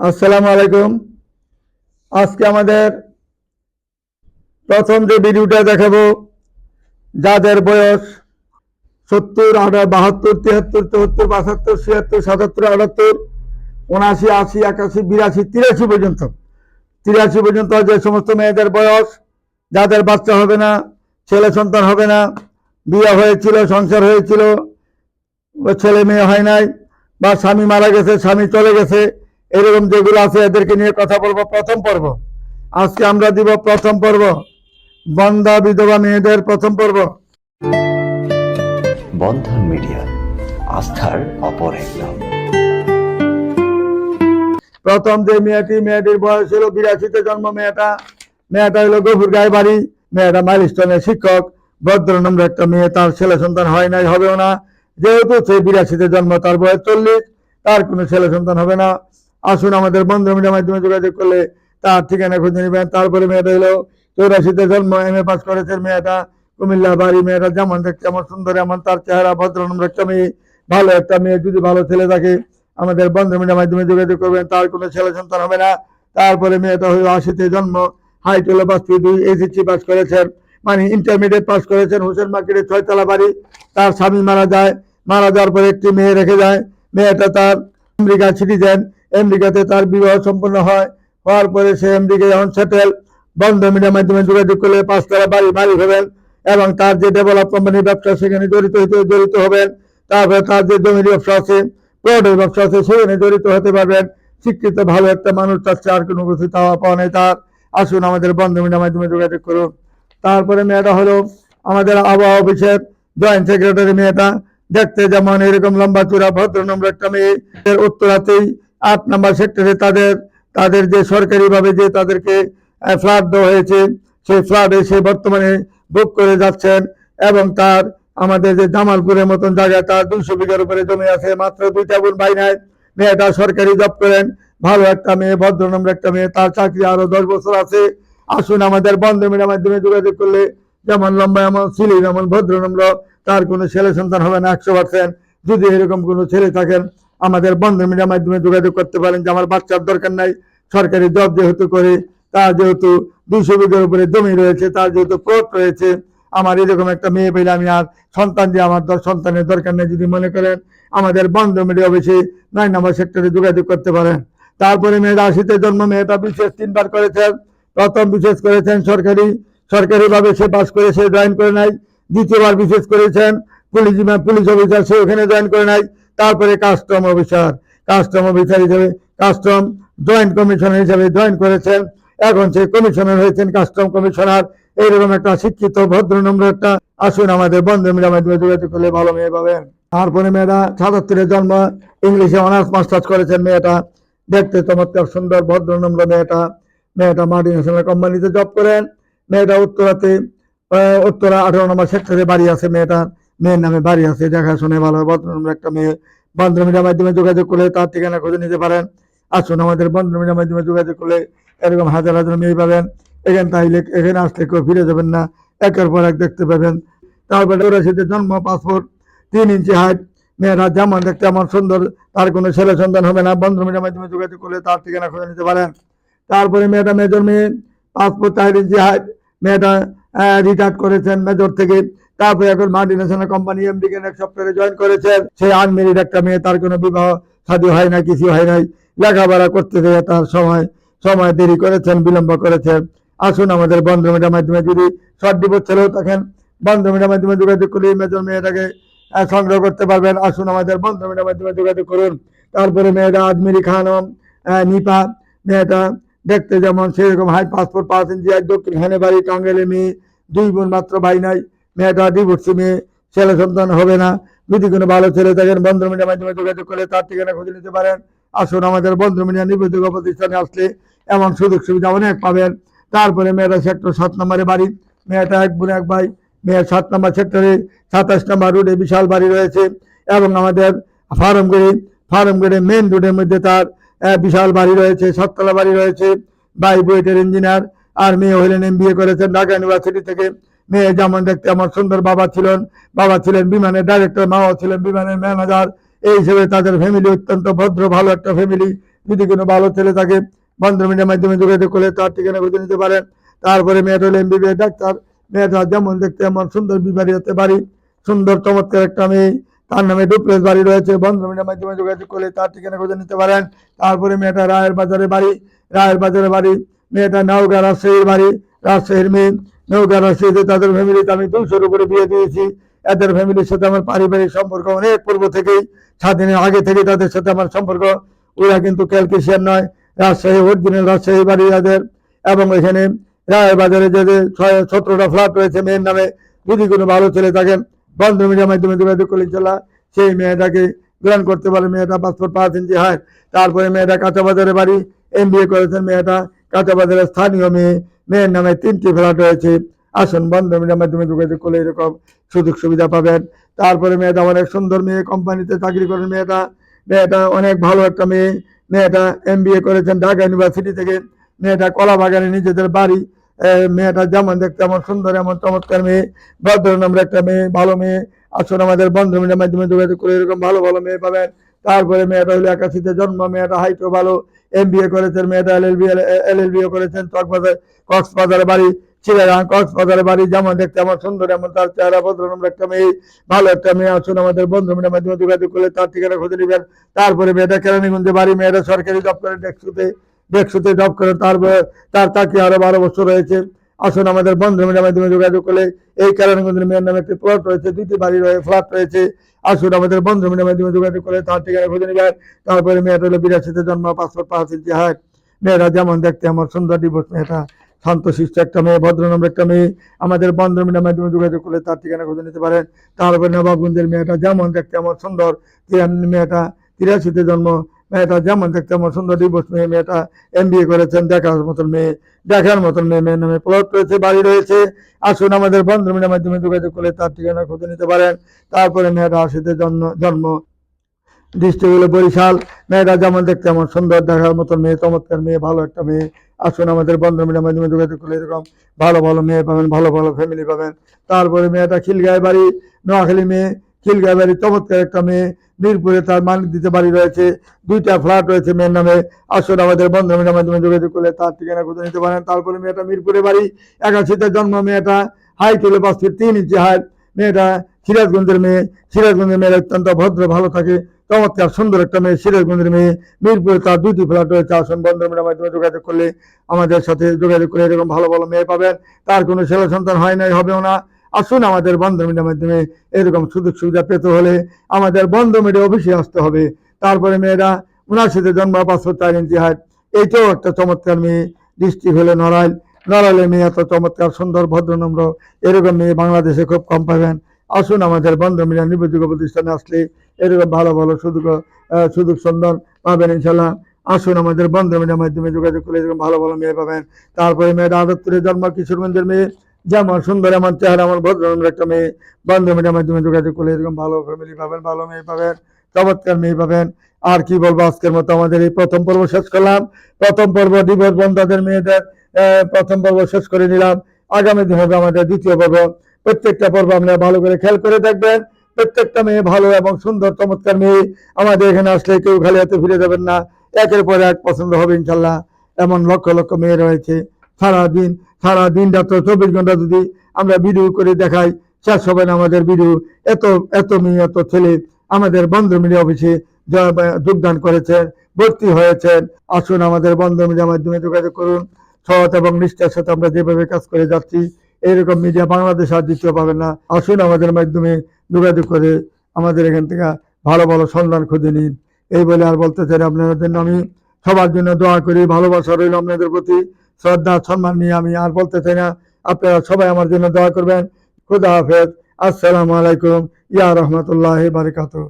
আসসালামু আলাইকুম। আজকে আমাদের প্রথম যে ভিডিওটা দেখাবো, যাদের বয়স সত্তর বাহাত্তর তিয়াত্তর চুয়াত্তর, পঁচাত্তর, ছিয়াত্তর, সাতাত্তর, আটাত্তর উনআশি আশি, একাশি, বিরাশি, তিরাশি পর্যন্ত। তিরাশি পর্যন্ত যে সমস্ত মেয়েদের বয়স, যাদের বাচ্চা হবে না, ছেলে সন্তান হবে না, বিয়ে হয়েছিল, সংসার হয়েছিল ছেলে মেয়ে হয় নাই, বা স্বামী মারা গেছে, স্বামী চলে গেছে এরকম যেগুলো আছে এদেরকে নিয়ে কথা বলব প্রথম পর্ব। আজকে আমরা দিব প্রথম পর্ব। বন্ধা বিধবা মেয়েদের প্রথম পর্ব। বন্ধন মিডিয়া আস্থার অপর এক নাম। প্রথম যে মেয়েটি মেয়েটির বয়স ছিল বিরাশিতে জন্ম মেয়েটা মেয়েটা হলো গভুর গায়ে বাড়ি মেয়েটা মাইলস্টোনের শিক্ষক ভদ্র নম্বর একটা মেয়ে তার ছেলে সন্তান হয় নাই হবেও না। যেহেতু সে বিরাশিতে জন্ম তার বয়স চল্লিশ তার কোনো ছেলে সন্তান হবে না। আসুন আমাদের বন্ধু মিডিয়ার মাধ্যমে যোগাযোগ করলে তার ঠিকানা খুঁজে নেবেন। তারপরে মেয়েটা হলো চৌরাশিতে জন্ম এম এ পাস করেছে মেয়েটা। কুমিল্লা বাড়ি, মেয়েটা যেমন দেখতে এমন সুন্দর, এমন তার চেহারা, ভদ্র নম্বর একটা মেয়ে। ভালো একটা মেয়ে, যদি ভালো ছেলে থাকে, আমাদের বন্ধু মিডিয়ার মাধ্যমে যোগাযোগ করবেন। তার কোনো ছেলে সন্তান হবে না। তারপরে মেয়েটা হলো আশিতে জন্ম হাইট হলো পাঁচ ফিট দুই এসএসসি পাস করেছেন মানে ইন্টারমিডিয়েট পাস করেছেন হোসেন মার্কেটের ছয়তলা বাড়ি। তার স্বামী মারা যায়, মারা যাওয়ার পরে একটি মেয়ে রেখে যায়। মেয়েটা তার আমেরিকা সিটিজেন আমেরিকাতে তার বিবাহ সম্পন্ন হয়। হওয়ার পরে সে আমেরিকা যখন সেটেল বন্ধ মিডিয়ার মাধ্যমে যোগাযোগ করলে পাঁচতলা বাড়ি মালিক হবেন এবং তার যে ডেভেলপ কোম্পানির ব্যবসা সেখানে জড়িত হইতে জড়িত হবেন। তারপরে তার যে জমির ব্যবসা আছে প্লটের ব্যবসা আছে, সেখানে জড়িত হতে পারবেন। শিক্ষিত, ভালো একটা মানুষ চাচ্ছে আর কোনো কিছু চাওয়া পাওয়া নেই তার। আসুন আমাদের বন্ধ মিডিয়ার মাধ্যমে যোগাযোগ করুন। তারপরে মেয়েটা হলো আমাদের আবহাওয়া অফিসের জয়েন্ট সেক্রেটারি মেয়েটা। দেখতে যেমন এরকম লম্বা চূড়া, ভদ্র নম্বর একটা মেয়ে। উত্তরাতেই আট নাম্বার সেক্টরে তাদের তাদের যে সরকারিভাবে যে তাদেরকে ফ্ল্যাট দেওয়া হয়েছে, সেই ফ্ল্যাটে সে বর্তমানে বুক করে যাচ্ছেন এবং তার, আমাদের যে জামালপুরের মতন জায়গা, তার দুইশো বিঘার উপরে জমি আছে, মাত্র দুইটা বোন ভাই নাই। মেয়েটা সরকারি জব করেন, ভালো একটা মেয়ে, ভদ্র নম্বর একটা মেয়ে, তার চাকরি আরও দশ বছর আছে। আসুন আমাদের বন্ধ মিডিয়ার মাধ্যমে যোগাযোগ করলে, যেমন লম্বা এমন ছিল যেমন ভদ্র নম্র, তার কোনো ছেলে সন্তান হবে না, একশো পার্সেন্ট যদি এরকম কোনো ছেলে থাকেন আমাদের বন্ধ মিডিয়ার মাধ্যমে যোগাযোগ করতে পারেন যে আমার বাচ্চার দরকার নাই, সরকারি জব যেহেতু করে তার যেহেতু দুইশো বিঘার উপরে জমি রয়েছে তার যেহেতু প্লট রয়েছে, আমার এরকম একটা মেয়ে পেলে আমি আর সন্তান দিয়ে আমার সন্তানের দরকার নেই যদি মনে করেন, আমাদের বন্ধ মিডিয়া অফিসে নয় নম্বর সেক্টরে যোগাযোগ করতে পারেন। তারপরে মেয়েটা আশিতে জন্ম, মেয়েটা বিশেষ তিনবার করেছেন, প্রথম বিশেষ করেছেন সরকারি, সরকারিভাবে সে পাস করে সে জয়েন করে নাই, দ্বিতীয়বার বিশেষ করেছেন, পুলিশ পুলিশ অফিসার সে ওখানে জয়েন করে নাই তারপরে কাস্টম অফিসার কাস্টম অফিসার হিসেবে কাস্টম জয়েন্ট কমিশনার হিসেবে জয়েন করেছেন। এখন সে কমিশনার হয়েছেন কাস্টম কমিশনার। এইরকম একটা শিক্ষিত, ভদ্র, নম্র একটা আসুন আমাদের বন্ধু মিডিয়ার মাধ্যমে যোগাযোগ করলে ভালো মেয়ে পাবেন। তারপরে মেয়েটা সাতাত্তরে জন্ম, ইংলিশে অনার্স, মাস্টার্স করেছেন মেয়েটা। দেখতে চমৎকার, সুন্দর, ভদ্র, নম্র মেয়েটা। মেয়েটা মাল্টি ন্যাশনাল কোম্পানিতে জব করেন। মেয়েটা উত্তরাতে উত্তরা আঠারো নম্বর সেক্টরে বাড়ি আছে মেয়েটা মেয়ের নামে বাড়ি আছে দেখাশোনে ভালো ভদ্র একটা মেয়ে। বন্ধ মিডিয়ার মাধ্যমে যোগাযোগ করলে তার ঠিকানা খুঁজে নিতে পারেন। আসুন আমাদের বন্ধ মিডিয়ার মাধ্যমে যোগাযোগ করলে এরকম হাজার হাজার মেয়ে পাবেন। এখানে তাইলে এখানে আসলে কেউ ফিরে যাবেন না। একের পর এক দেখতে পাবেন। তারপরে চৌরাশিতে জন্ম, পাসপোর্ট, তিন ইঞ্চি হাইট মেয়েরা যেমন দেখতে এমন সুন্দর। তার কোনো ছেলে সন্তান হবে না। বন্ধ মিডিয়ার মাধ্যমে যোগাযোগ করলে তার ঠিকানা খুঁজে নিতে পারেন। তারপরে মেয়েটা মেজর মেয়ে, পাসপোর্ট চার ইঞ্চি হাইট মেয়েটা রিটায়ার করেছেন মেজর থেকে। তারপরে এখন মাল্টি ন্যাশনাল কোম্পানি এমডিকেন এক সপ্তাহে জয়েন করেছেন। সেই আনমেরিড একটা মেয়ে, তার কোনো বিবাহ শাদী হয় না কিছু হয় নাই। লেখাপড়া করতে গিয়ে তার সময় সময় দেরি করেছেন, বিলম্ব করেছেন। আসুন আমাদের বন্ধ মিডিয়ার মাধ্যমে যদি শর্ট ডিভোর্স ছেলেও থাকেন, বন্ধ মিডিয়ার মাধ্যমে যোগাযোগ করলে মেজর মেয়েটাকে সংগ্রহ করতে পারবেন। আসুন আমাদের বন্ধ মিডিয়ার মাধ্যমে যোগাযোগ করুন। তারপরে মেয়েটা আজমিরি খানম নিপা, মেয়েটা দেখতে যেমন সেরকম, হাই পাসপোর্ট, পাঁচ ইঞ্চি দক্ষিণ খানে বাড়ি টাঙ্গেলে মেয়ে, দুই বোন, মাত্র ভাই নাই। মেয়েটা ডিভোর্সি মেয়ে ছেলে সন্তান হবে না। যদি কোনো ভালো ছেলে থাকেন বন্ধু মিডিয়ার মাধ্যমে যোগাযোগ করলে তার ঠিকানা খুঁজে নিতে পারেন। আসুন আমাদের বন্ধু মিডিয়া নির্ভরযোগ্য প্রতিষ্ঠানে আসলে এমন সুযোগ সুবিধা অনেক পাবেন। তারপরে মেয়েটা সেক্টর সাত নম্বরে বাড়ি। মেয়েটা এক বোন, এক ভাই। মেয়ের সাত নম্বর সেক্টরে, সাতাশ নম্বর রোডে বিশাল বাড়ি রয়েছে এবং আমাদের ফার্মগড়ি ফার্মগড়ি মেন রোডের মধ্যে তার বিশাল বাড়ি রয়েছে, সাততলা বাড়ি রয়েছে। বাই বুয়েটের ইঞ্জিনিয়ার আর মেয়ে হইলেন এম করেছেন ঢাকা ইউনিভার্সিটি থেকে। মেয়ে যেমন দেখতে আমার সুন্দর বাবা ছিলেন বাবা ছিলেন বিমানের ডাইরেক্টর মাও ছিলেন বিমানের ম্যানেজার এই হিসেবে তাদের ফ্যামিলি অত্যন্ত ভদ্র, ভালো একটা ফ্যামিলি যদি কোনো ভালো ছেলে থাকে বন্ধন মিডিয়ার মাধ্যমে যোগাযোগ করলে তার ঠিকানা খুঁজে নিতে পারেন তারপরে মেয়েটা হলো এমবিবিএস ডাক্তার। মেয়েটা যেমন দেখতে এমন সুন্দর বিবাড়ি হতে পারি। সুন্দর, চমৎকার একটা মেয়ে। তার নামে ডুপ্লেস বাড়ি রয়েছে। বন্ধন মিডিয়ার মাধ্যমে যোগাযোগ করলে তার ঠিকানা খুঁজে নিতে পারেন। তারপরে মেয়েটা রায়ের বাজারে বাড়ি। রায়ের বাজারে বাড়ি, মেয়েটা নওগাঁ রাজশাহীর বাড়ি। রাজশাহীর মেয়ে নৌকা রাজশাহীতে তাদের ফ্যামিলিতে আমি দুশোর উপরে বিয়ে দিয়েছি। এদের ফ্যামিলির সাথে আমার পারিবারিক সম্পর্ক অনেক পূর্ব থেকেই স্বাধীনের আগে থেকে তাদের সাথে আমার সম্পর্ক। ওরা কিন্তু ক্যালকেশিয়ান নয়, রাজশাহী অরিজিনাল রাজশাহী বাড়ি তাদের এবং এখানে রায়ের বাজারে যে ছয়, সতেরোটা ফ্ল্যাট রয়েছে, মেয়ের নামে যদি কোনো ভালো ছেলে থাকেন বন্ধ মিডিয়ার মাধ্যমে যোগাযোগ করলে চলা সেই মেয়েটাকে গ্রহণ করতে পারে। মেয়েটা পাসপোর্ট পাঁচ ইঞ্চি হয় তারপরে মেয়েটা কাঁচা বাজারে বাড়ি এম করেছেন মেয়েটা কাঁচা বাজারের স্থানীয় মেয়ে। মেয়ের নামে তিনটি ফ্ল্যাট রয়েছে। আসুন মিডিয়ার মাধ্যমে যোগাযোগ করলে এরকম সুযোগ সুবিধা পাবেন। তারপরে মেয়েটা অনেক সুন্দর মেয়ে, কোম্পানিতে চাকরি করেন মেয়েটা। মেয়েটা অনেক ভালো একটা মেয়ে। মেয়েটা এম করেছেন ঢাকা ইউনিভার্সিটি থেকে। মেয়েটা কলা বাগানে নিজেদের বাড়ি। মেয়েটা যেমন দেখতে এমন সুন্দর, এমন চমৎকার মেয়ে। ভদ্র নম্বর একটা মেয়ে, ভালো মেয়ে। আসুন, আমাদের বন্ধ মিডিয়ার মাধ্যমে যোগাযোগ করে এরকম ভালো ভালো মেয়ে পাবেন। তারপরে মেয়েটা হলো একাশিতে জন্ম, মেয়েটা হাইটও ভালো। এম করেছেন মেয়েটা এল এল বি, এল এল বিও করেছেন, চকবাজার, কক্সবাজারে বাড়ি চিড়াগাঁ কক্সবাজারে বাড়ি, যেমন দেখতে আমার সুন্দর, এমন তার চেহারা, ভদ্র নম্বর একটা মেয়ে, ভালো একটা মেয়ে আসুন আমাদের বন্ধু মেয়ের মাধ্যমে যোগাযোগ করলে তার ঠিকানা খুঁজে নেবেন। তারপরে মেয়েটা কেরানীগঞ্জে বাড়ি, মেয়েটা সরকারি দপ্তরে ডেস্কুতে ডেস্কুতে জব করেন তারপরে তার তাকে আরও বারো বছর রয়েছে আসুন আমাদের বন্ধু মিডিয়ার মাধ্যমে যোগাযোগ করলে এই কেরানীগঞ্জের মেয়ের নামে একটি প্লট রয়েছে দুটি বাড়ি রয়েছে ফ্ল্যাট রয়েছে। আসুন আমাদের বন্ধু মিডিয়ার মাধ্যমে যোগাযোগ করলে তার ঠিকানা খুঁজে নেবেন তারপরে মেয়েটা হলো বিরাশিতে জন্ম পাসপোর্ট পাঁচ ইঞ্চি হাট মেয়েরা যেমন দেখতে আমার সুন্দর ডিভোর্স মেয়েটা। শান্তশিষ্ট একটা মেয়ে, ভদ্র নম্বর একটা মেয়ে। আমাদের বন্ধু মিডিয়ার মাধ্যমে যোগাযোগ করলে তার ঠিকানা খুঁজে নিতে পারেন। তারপরে নবাবগঞ্জের মেয়েটা যেমন দেখতে আমার সুন্দর মেয়েটা তিরাশিতে জন্ম মেয়েটা যেমন দেখতে আমার সুন্দর ডিভোর্স মেয়ে, মেয়েটা এম করেছেন, দেখার মতন মেয়ে, দেখার মতন মেয়ে, মেয়ের নামে প্লট রয়েছে, বাড়ি রয়েছে। আসুন আমাদের বন্ধু মিডিয়ার মাধ্যমে যোগাযোগ করলে তার ঠিকানা খুঁজে নিতে পারেন। তারপরে মেয়েটা আশিতে জন্ম জন্ম ডিস্ট্রিক্ট হলো বরিশাল। মেয়েটা যেমন দেখতে আমার সুন্দর, দেখার মতন মেয়ে, চমৎকার মেয়ে, ভালো একটা মেয়ে। আসুন আমাদের বন্ধু মিডিয়ার মাধ্যমে যোগাযোগ করলে এরকম ভালো ভালো মেয়ে পাবেন, ভালো ভালো ফ্যামিলি পাবেন। তারপরে মেয়েটা খিলগাঁয় বাড়ি, নোয়াখালী মেয়ে। খিলগাঁয় বাড়ি চমৎকার একটা মেয়ে মিরপুরে তার মানিক দিতে বাড়ি রয়েছে। দুইটা ফ্ল্যাট রয়েছে মেয়ের নামে। আসুন আমাদের বন্ধু মিডিয়ার মাধ্যমে যোগাযোগ করলে তার ঠিকানা খুঁজে নিতে পারেন। তারপরে মেয়েটা মিরপুরে বাড়ি। একাশিতে জন্ম মেয়েটা হাইট হলো পাঁচ ফিট তিন ইঞ্চি হাইট মেয়েটা সিরাজগঞ্জের মেয়ে। সিরাজগঞ্জের মেয়েরা অত্যন্ত ভদ্র, ভালো থাকে। চমৎকার, সুন্দর একটা মেয়ে সিরাজগঞ্জের মেয়ে। মিরপুরে তার দুটি ফ্ল্যাট রয়েছে। আসন বন্ধ মিডিয়ার মাধ্যমে যোগাযোগ করলে আমাদের সাথে যোগাযোগ করে এরকম ভালো ভালো মেয়ে পাবেন। তার কোনো ছেলে সন্তান হয় নাই, হবেও না। আসুন আমাদের বন্ধ মিডিয়ার মাধ্যমে এরকম সুযোগ সুবিধা পেতে হলে আমাদের বন্ধ মিডিয়া অফিসে আসতে হবে। তারপরে মেয়েরা উনাশিতে জন্ম পাঁচশো চার ইঞ্চি এইটাও একটা চমৎকার মেয়ে ডিস্ট্রিক্ট হলে নড়াইল। নড়াইলের মেয়ে এত চমৎকার, সুন্দর, ভদ্র, নম্র, এরকম মেয়ে বাংলাদেশে খুব কম পাবেন। আসুন আমাদের বন্ধ মিডিয়া নির্ভরযোগ্য প্রতিষ্ঠানে আসলে এরকম ভালো ভালো, সুযোগ সুযোগ সন্ধান পাবেন ইনশাল্লাহ আসুন আমাদের বন্ধ মিডিয়ার মাধ্যমে যোগাযোগ করলে এরকম ভালো ভালো মেয়ে পাবেন। তারপরে মেয়েটা আদত্তরে জন্ম কিশোরগঞ্জের মেয়ে যেমন সুন্দর এমন চেহারা, আমার ভদ্র একটা মেয়ে বন্ধ মিডিয়ার মাধ্যমে যোগাযোগ করলে এরকম ভালো ফ্যামিলি পাবেন, ভালো মেয়ে পাবেন, চমৎকার মেয়ে পাবেন। আর কি বলব আজকের মতো? আমাদের এই প্রথম পর্ব শেষ করলাম। প্রথম পর্ব ডিভোর্স বন্ধাদের মেয়েদের প্রথম পর্ব শেষ করে নিলাম। আগামী দিন হবে আমাদের দ্বিতীয় পর্ব। প্রত্যেকটা পর্ব আপনারা ভালো করে খেয়াল করে দেখবেন। প্রত্যেকটা মেয়ে ভালো এবং সুন্দর, চমৎকার মেয়ে। আমাদের এখানে আসলে কেউ খালি হাতে ফিরে যাবেন না। একের পর এক পছন্দ হবে ইনশাল্লাহ। এমন লক্ষ লক্ষ মেয়ে রয়েছে। সারা দিন সারা রাত্র চব্বিশ ঘণ্টা যদি আমরা ভিডিও করে দেখাই হবে না আমাদের ভিডিও এত এত মেয়ে, এত ছেলে আমাদের বন্ধ মিডিয়া অফিসে যোগদান করেছেন, ভর্তি হয়েছেন। আসুন আমাদের বন্ধ মিডিয়ার মাধ্যমে যোগাযোগ করুন। সৎ এবং নিষ্ঠার সাথে আমরা যেভাবে কাজ করে যাচ্ছি, এরকম মিডিয়া বাংলাদেশ আর দ্বিতীয় পাবেন না। আসুন আমাদের মাধ্যমে যোগাযোগ করে আমাদের এখান থেকে ভালো ভালো সন্ধান খুঁজে নিন। এই বলে আর বলতে চাই আপনাদের জন্য, আমি সবার জন্য দোয়া করি, ভালোবাসা রইল আপনাদের প্রতি। শ্রদ্ধা, সম্মান নিয়ে আমি আর বলতে চাই না। আপনারা সবাই আমার জন্য দোয়া করবেন। খুদা হাফেজ। আসসালামু আলাইকুম। ইয়া রহমতুল্লাহ বারকাতুহ।